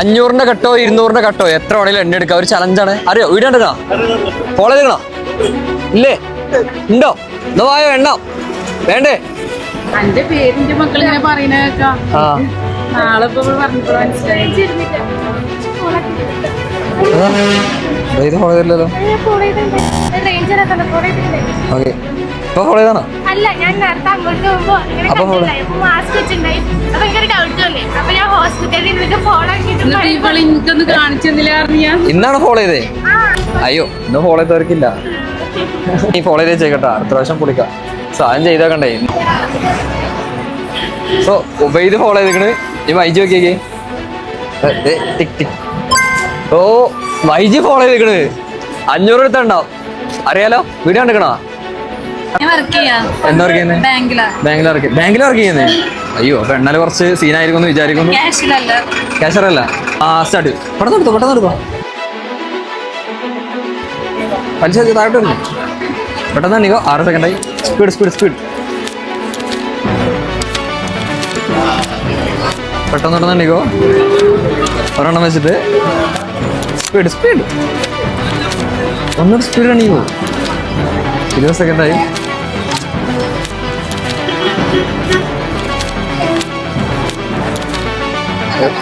അഞ്ഞൂറിന്റെ കട്ടോ ഇരുന്നൂറിന്റെ കട്ടോ? എത്ര വേണേലും എണ്ണ എടുക്കാം. ഒരു ചലഞ്ചാണ് അറിയോ? വീടാണ്ടാ ഫോളോ ചെയ്തണോ ഇല്ലേ? ഉണ്ടോ? എന്നാ വായോ? എണ്ണ? വേണ്ടേ? എന്റെ പേരിന്റെ മക്കൾ ഇങ്ങനെ പറയുന്ന ആ. നാളെ ഇപ്പൊ ഇവിടെ പറഞ്ഞപ്പോൾ മനസ്സിലായി. അതാ. ദേ ഇത് ഫോളോ ചെയ്തില്ലല്ലോ. റേഞ്ചിനകത്തല്ല ഫോളോ ചെയ്തില്ലേ ഓക്കെ. ഇപ്പൊ ഫോളോ ചെയ്താണോ അല്ല ഞാൻ നേരത്തെ അങ്ങോട്ട് പോകുമ്പോ ഇങ്ങനെ അപ്പൊ follow- കണ്ടില്ലായി. മാസ്ക് വെച്ചിട്ടുണ്ടായി. അപ്പൊ എനിക്കൊരു ഡൗട്ട് അപ്പൊ ഞാൻ ഹോസ്പിറ്റലിൽ നിന്നൊക്കെ ഫോളോ എനിക്കൊന്ന് ഇന്നാണ് ഫോളോ ചെയ്തേ? അയ്യോ ഇന്ന് ഫോളോ ചെയ്തവർക്കില്ല നീ ഫോളോ ചെയ്തേ ചെയ്യട്ടെ. അടുത്ത പ്രാവശ്യം പൊളിക്കാം സാധനം ചെയ്താക്കണ്ടേ സോ ഉബൈദ് ഫോളോ ചെയ്തേക്കണ് ഈ വൈജി നോക്കിയേക്ക്. Tick tick. ഓ വൈജി ഫോളോ ചെയ്തേക്കണ് അഞ്ഞൂറ് എടുത്തുണ്ടാവും അറിയാലോ? വീഡിയോ കണ്ടിക്കണോ എന്താ വർക്ക് ചെയ്യുന്നത് ബാങ്കിലാ. ബാങ്കിൽ വർക്ക് ബാങ്കിൽ വർക്ക് ചെയ്യുന്നത് അയ്യോ അപ്പൊ എണ്ണാൽ കുറച്ച് സീനായിരിക്കും എന്ന് വിചാരിക്കുന്നു. ക്യാഷറല്ല ക്യാഷർ അല്ല. ആ സ്റ്റാർട്ട് പെട്ടെന്ന് എടുത്തോ പെട്ടെന്ന് എടുത്തോ. പലിശ താഴോട്ട് പെട്ടെന്ന് എണ്ണിക്കോ. ആറ് സെക്കൻഡായി സ്പീഡ് സ്പീഡ് സ്പീഡ് പെട്ടെന്ന് പെട്ടെന്ന് എണ്ണിക്കോ. ഒരെണ്ണം വെച്ചിട്ട്. Speed speed. ഒന്നൊരു സ്പീഡ് എണ്ണിക്കോ ഇരുപത് സെക്കൻഡായി.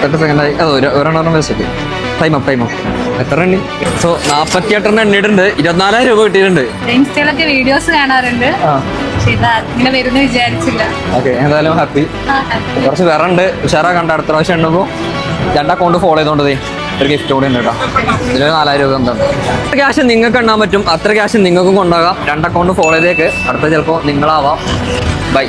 എട്ട് സെക്കൻഡായി. അതോ ഒരു ഒരെണ്ണം വെച്ചിട്ട് ടൈം അപ്പ് ടൈം അപ്പ് എത്ര എണ്ണി? സോ നാൽപ്പത്തി എട്ടെണ്ണം എണ്ണിയിട്ടുണ്ട്. ഇരുപത്തിനാലായിരം രൂപ കിട്ടിയിട്ടുണ്ട്. ഇൻസ്റ്റയിലൊക്കെ വീഡിയോസ് കാണാറുണ്ട്. ഇത് ഇങ്ങനെ വരുന്ന വിചാരിച്ചില്ല. ഓക്കെ എന്തായാലും ഹാപ്പി കുറച്ച് വേറെ ഉണ്ട്. ഉഷാറാ കണ്ട അടുത്ത പ്രാവശ്യം ഉണ്ടുമ്പോൾ രണ്ട് അക്കൗണ്ട് ഫോളോ ചെയ്തോണ്ടതേ ഒരു ഗിഫ്റ്റ് കൂടി ഉണ്ട് കേട്ടോ. ഇതിൽ നാലായിരം രൂപ എന്താണ് എത്ര ക്യാഷ് നിങ്ങൾക്ക് എണ്ണാൻ പറ്റും? അത്ര ക്യാഷ് നിങ്ങൾക്കും കൊണ്ടാകാം രണ്ട് അക്കൗണ്ട് ഫോളോ ചെയ്തേക്ക്. അടുത്ത ചിലപ്പോൾ നിങ്ങളാവാം. ബൈ